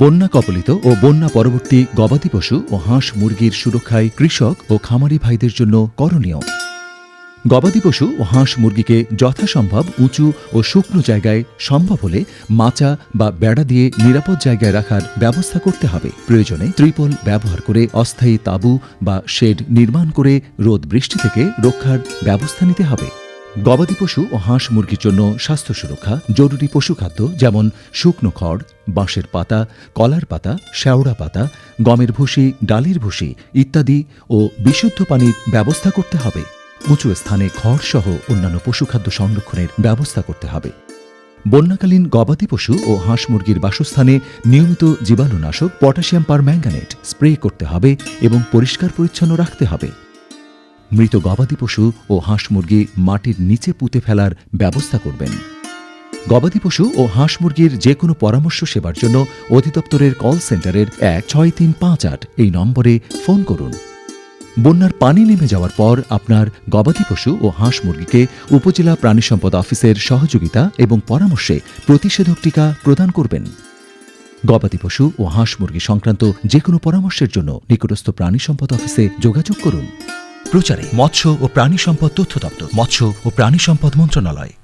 বন্যা কবলিত ও বন্যা পরবর্তী গবাদি পশু ও হাঁস মুরগির সুরক্ষায় কৃষক ও খামারি ভাইদের জন্য করণীয়। গবাদি পশু ও হাঁস মুরগিকে যথাসম্ভব উঁচু ও শুকনো জায়গায় সম্ভব হলে মাচা বা বেড়া দিয়ে নিরাপদ জায়গায় রাখার ব্যবস্থা করতে হবে। প্রয়োজনে ত্রিপল ব্যবহার করে অস্থায়ী তাঁবু বা শেড নির্মাণ করে রোদ বৃষ্টি থেকে রক্ষার ব্যবস্থা নিতে হবে। গবাদি পশু ও হাঁস মুরগির জন্য স্বাস্থ্য সুরক্ষা, জরুরি পশুখাদ্য যেমন শুকনো খড়, বাঁশের পাতা, কলার পাতা, শ্যাওড়া পাতা, গমের ভুসি, ডালির ভুসি ইত্যাদি ও বিশুদ্ধ পানির ব্যবস্থা করতে হবে। উঁচু স্থানে খড় সহ অন্যান্য পশুখাদ্য সংরক্ষণের ব্যবস্থা করতে হবে। বন্যাকালীন গবাদি পশু ও হাঁস মুরগির বাসস্থানে নিয়মিত জীবাণুনাশক, পটাশিয়াম পারম্যাঙ্গানেট স্প্রে করতে হবে এবং পরিষ্কার পরিচ্ছন্ন রাখতে হবে। মৃত গবাদি পশু ও হাঁস মুরগি মাটির নিচে পুঁতে ফেলার ব্যবস্থা করবেন। গবাদি পশু ও হাঁস মুরগির যে কোনো পরামর্শ সেবার জন্য অধিদপ্তরের কল সেন্টারের এক ছয় তিন পাঁচ আট এই নম্বরে ফোন করুন। বন্যার পানি নেমে যাওয়ার পর আপনার গবাদি পশু ও হাঁস মুরগিকে উপজেলা প্রাণী সম্পদ অফিসের সহযোগিতা এবং পরামর্শে প্রতিষেধক টিকা প্রদান করবেন। গবাদি পশু ও হাঁস মুরগি সংক্রান্ত যে কোনো পরামর্শের জন্য নিকটস্থ প্রাণী সম্পদ অফিসে যোগাযোগ করুন। প্রচারে মৎস্য ও প্রাণী সম্পদ তথ্য দপ্তর মৎস্য ও প্রাণী সম্পদ মন্ত্রণালয়।